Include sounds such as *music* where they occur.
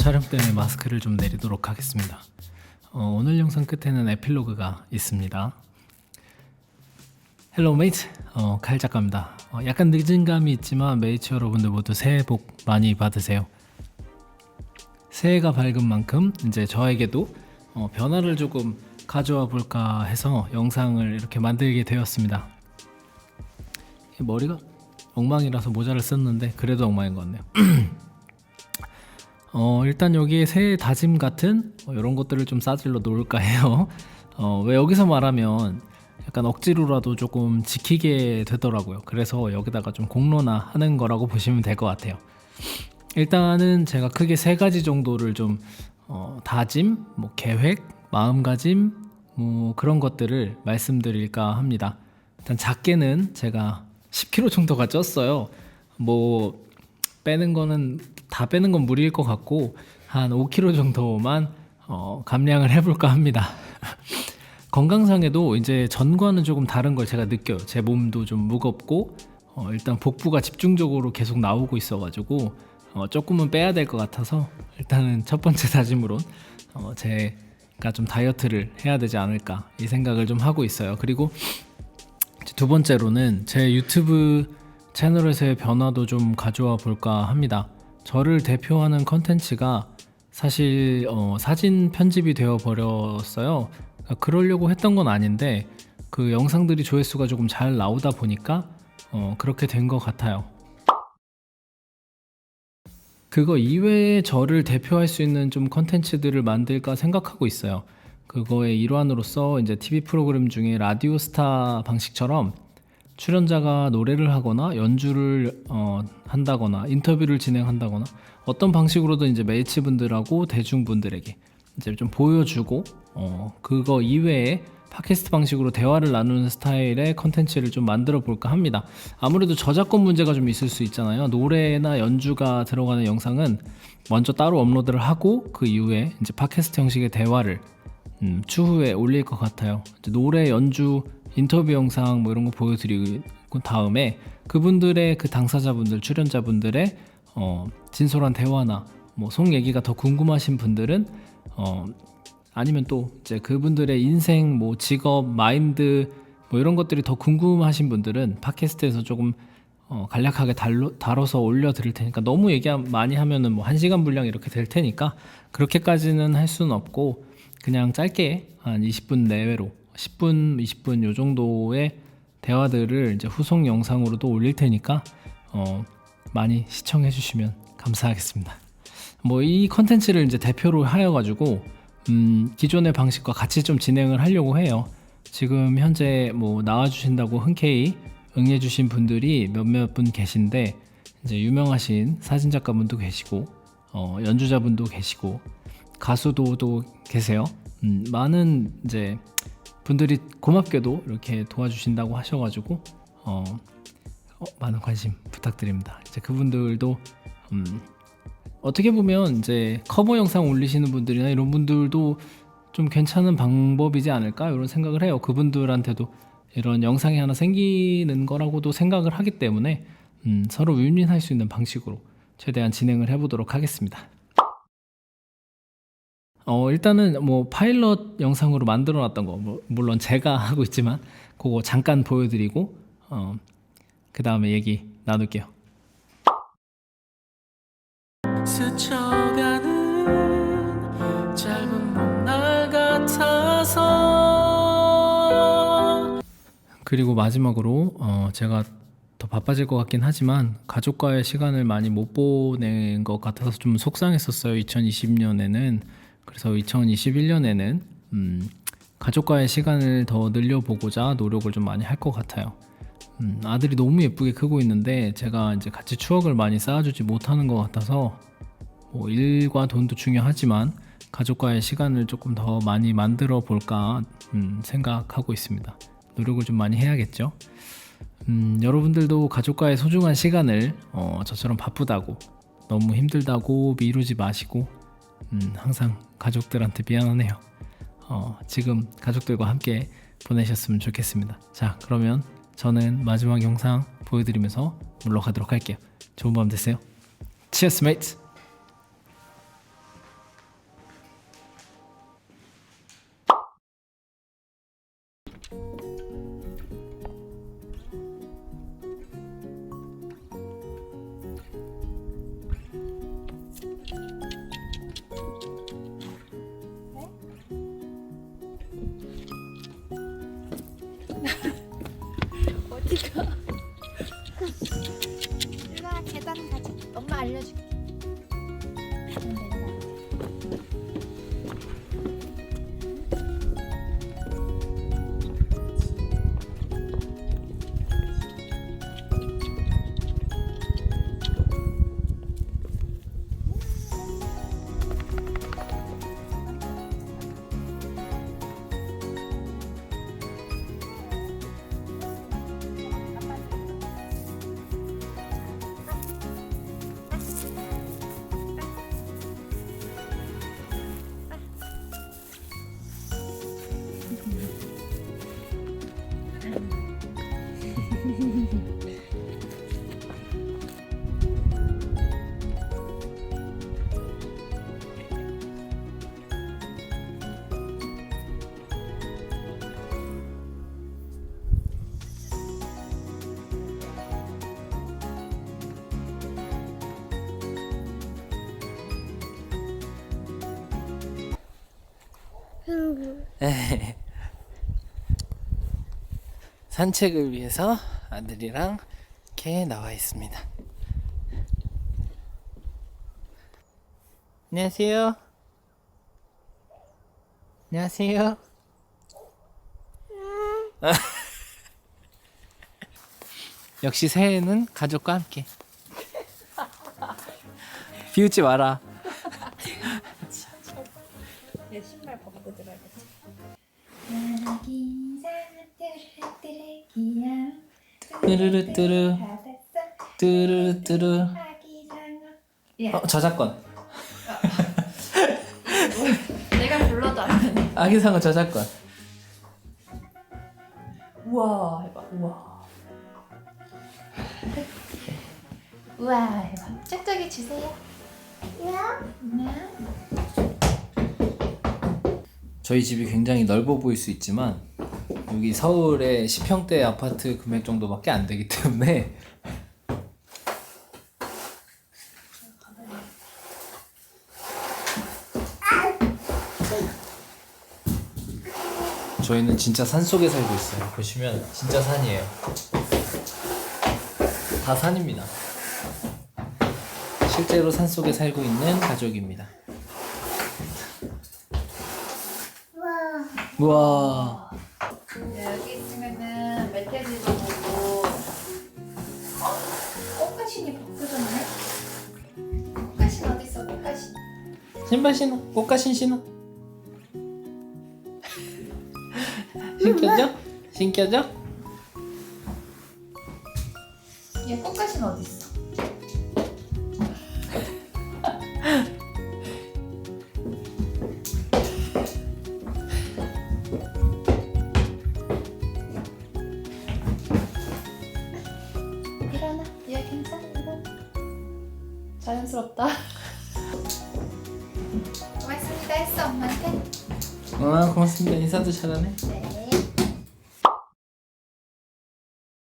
촬영 때문에 마스크를 좀 내리도록 하겠습니다. 어, 오늘 영상 끝에는 에필로그가 있습니다. 헬로 메이트, 어, 칼 작가입니다. 어, 약간 늦은 감이 있지만 메이트 여러분들 모두 새해 복 많이 받으세요. 새해가 밝은 만큼 이제 저에게도 어, 변화를 조금 가져와 볼까 해서 영상을 이렇게 만들게 되었습니다. 머리가 엉망이라서 모자를 썼는데 그래도 엉망인 것 같네요. *clears throat* 어, 일단 여기에 새해 다짐 같은 어, 이런 것들을 좀 싸질러 놓을까 해요. 어, 왜 여기서 말하면 약간 억지로라도 조금 지키게 되더라고요. 그래서 여기다가 좀 공론화 하는 거라고 보시면 될 것 같아요. 일단은 제가 크게 세 가지 정도를 좀 어, 다짐, 뭐 계획, 마음가짐, 뭐 그런 것들을 말씀드릴까 합니다. 일단 작게는 제가 10kg 정도가 쪘어요. 뭐 빼는 거는 다 빼는 건 무리일 것 같고 한 5kg 정도만 어, 감량을 해볼까 합니다. *laughs* 건강상에도 이제 전과는 조금 다른 걸 제가 느껴요. 제 몸도 좀 무겁고 어, 일단 복부가 집중적으로 계속 나오고 있어가지고 어, 조금은 빼야 될 것 같아서 일단은 첫 번째 다짐으론 어, 제가 좀 다이어트를 해야 되지 않을까 이 생각을 좀 하고 있어요. 그리고 두 번째로는 제 유튜브 채널에서의 변화도 좀 가져와 볼까 합니다. 저를 대표하는 컨텐츠가 사실 어, 사진 편집이 되어 버렸어요. 그러니까 그러려고 했던 건 아닌데 그 영상들이 조회수가 조금 잘 나오다 보니까 어, 그렇게 된 것 같아요. 그거 이외에 저를 대표할 수 있는 좀 컨텐츠들을 만들까 생각하고 있어요. 그거의 일환으로서 이제 TV 프로그램 중에 라디오 스타 방식처럼 출연자가 노래를 하거나 연주를 어, 한다거나 인터뷰를 진행한다거나 어떤 방식으로든 이제 메이츠 분들하고 대중분들에게 이제 좀 보여주고 어, 그거 이외에 팟캐스트 방식으로 대화를 나누는 스타일의 컨텐츠를 좀 만들어 볼까 합니다. 아무래도 저작권 문제가 좀 있을 수 있잖아요. 노래나 연주가 들어가는 영상은 먼저 따로 업로드를 하고 그 이후에 이제 팟캐스트 형식의 대화를 음, 추후에 올릴 것 같아요. 노래 연주 인터뷰 영상 뭐 이런 거 보여드리고 다음에 그분들의 그 당사자분들 출연자분들의 어, 진솔한 대화나 뭐 속 얘기가 더 궁금하신 분들은 어, 아니면 또 이제 그분들의 인생 뭐 직업 마인드 뭐 이런 것들이 더 궁금하신 분들은 팟캐스트에서 조금 어, 간략하게 달로, 다뤄서 올려드릴 테니까 너무 얘기 많이 하면은 뭐 1시간 분량 이렇게 될 테니까 그렇게까지는 할 수는 없고 그냥 짧게 한 20분 내외로 10분, 20분 요 정도의 대화들을 이제 후속 영상으로도 올릴 테니까 어, 많이 시청해 주시면 감사하겠습니다. 뭐 이 컨텐츠를 이제 대표로 하여 가지고 음, 기존의 방식과 같이 좀 진행을 하려고 해요. 지금 현재 뭐 나와 주신다고 흔쾌히 응해 주신 분들이 몇몇 분 계신데 이제 유명하신 사진 작가분도 계시고 어, 연주자분도 계시고 가수도 계세요. 음, 많은 이제 분들이 고맙게도 이렇게 도와주신다고 하셔가지고 어, 어, 많은 관심 부탁드립니다. 이제 그분들도 음, 어떻게 보면 이제 커버 영상 올리시는 분들이나 이런 분들도 좀 괜찮은 방법이지 않을까 이런 생각을 해요. 그분들한테도 이런 영상이 하나 생기는 거라고도 생각을 하기 때문에 음, 서로 윈윈할 수 있는 방식으로 최대한 진행을 해보도록 하겠습니다. 어, 일단은 뭐 파일럿 영상으로 만들어 놨던 거, 뭐, 물론 제가 *laughs* 하고 있지만, 그거 잠깐 보여드리고, 어, 그 다음에 얘기 나눌게요. 그리고 마지막으로 어, 제가 더 바빠질 것 같긴 하지만 가족과의 시간을 많이 못 보낸 것 같아서 좀 속상했었어요. 2020년에는 그래서 2021년에는 음, 가족과의 시간을 더 늘려보고자 노력을 좀 많이 할 것 같아요. 음, 아들이 너무 예쁘게 크고 있는데 제가 이제 같이 추억을 많이 쌓아주지 못하는 것 같아서 뭐 일과 돈도 중요하지만 가족과의 시간을 조금 더 많이 만들어 볼까 음, 생각하고 있습니다. 노력을 좀 많이 해야겠죠. 음, 여러분들도 가족과의 소중한 시간을 어, 저처럼 바쁘다고 너무 힘들다고 미루지 마시고 음, 항상 가족들한테 미안하네요. 어, 지금 가족들과 함께 보내셨으면 좋겠습니다. 자, 그러면 저는 마지막 영상 보여드리면서 물러가도록 할게요. 좋은 밤 되세요. 치어 *laughs* 산책을 위해서 아들이랑 이렇게 나와 있습니다. 안녕하세요. 안녕하세요. *laughs* 역시 새해는 가족과 함께. 비웃지 마라. 내 신발 벗고 들어야겠지. 여기서 뚜루뚜루기야. 뚜루루뚜루. 받았어. 뚜루루 뚜루. 아기상어. 어, 저작권. 내가 불러도 안 되네. 아기상어 저작권. 우와 해봐. 우와. 우와 해봐. 짝짝이 주세요. 네. 저희 집이 굉장히 넓어 보일 수 있지만 여기 서울의 10평대 아파트 금액 정도밖에 안 되기 때문에 저희는 진짜 산 속에 살고 있어요. 보시면 진짜 산이에요. 다 산입니다. 실제로 산 속에 살고 있는 가족입니다. 우와. 여기 있으면은 멧돼지도 보고. 어? 꽃가신이 벗겨졌네. 꽃가신 어디 있어? 꽃가신. 신발 신어 꽃가신 신어 신겨져? 신겨져? 얘 꽃가신 어디 있어? 괜찮아. 일어나. 자연스럽다. 고맙습니다 했어 엄마한테. 아 고맙습니다 인사도 잘하네 네.